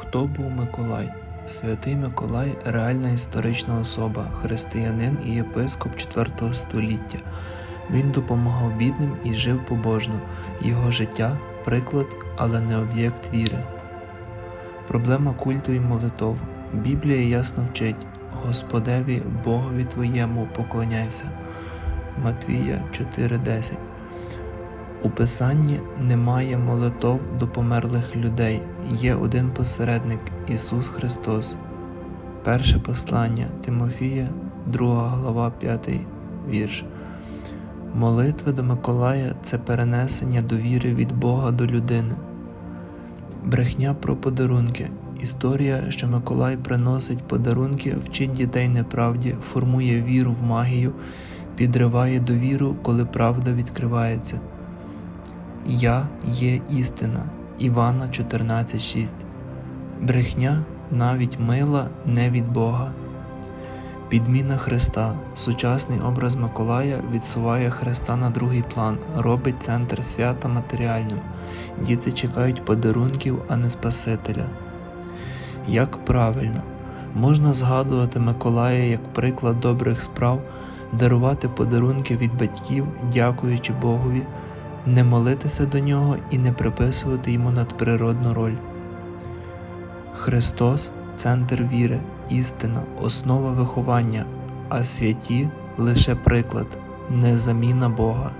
Хто був Миколай? Святий Миколай реальна історична особа, християнин і єпископ IV століття. Він допомагав бідним і жив побожно. Його життя приклад, але не об'єкт віри. Проблема культу і молитов. Біблія ясно вчить: Господеві Богові твоєму поклоняйся. Матвія 4:10 у Писанні немає молитов до померлих людей, є один посередник Ісус Христос. Перше послання Тимофія, 2 глава, 5 вірш. Молитви до Миколая це перенесення довіри від Бога до людини. Брехня про подарунки. Історія, що Миколай приносить подарунки, вчить дітей неправді, формує віру в магію, підриває довіру, коли правда відкривається. Я є істина. Івана 14.6. Брехня навіть мила не від Бога. Підміна Христа. Сучасний образ Миколая відсуває Христа на другий план, робить центр свята матеріальним. Діти чекають подарунків, а не Спасителя. Як правильно, можна згадувати Миколая як приклад добрих справ, дарувати подарунки від батьків, дякуючи Богові не молитися до нього і не приписувати йому надприродну роль. Христос центр віри, істина, основа виховання, а святі лише приклад, не заміна Бога.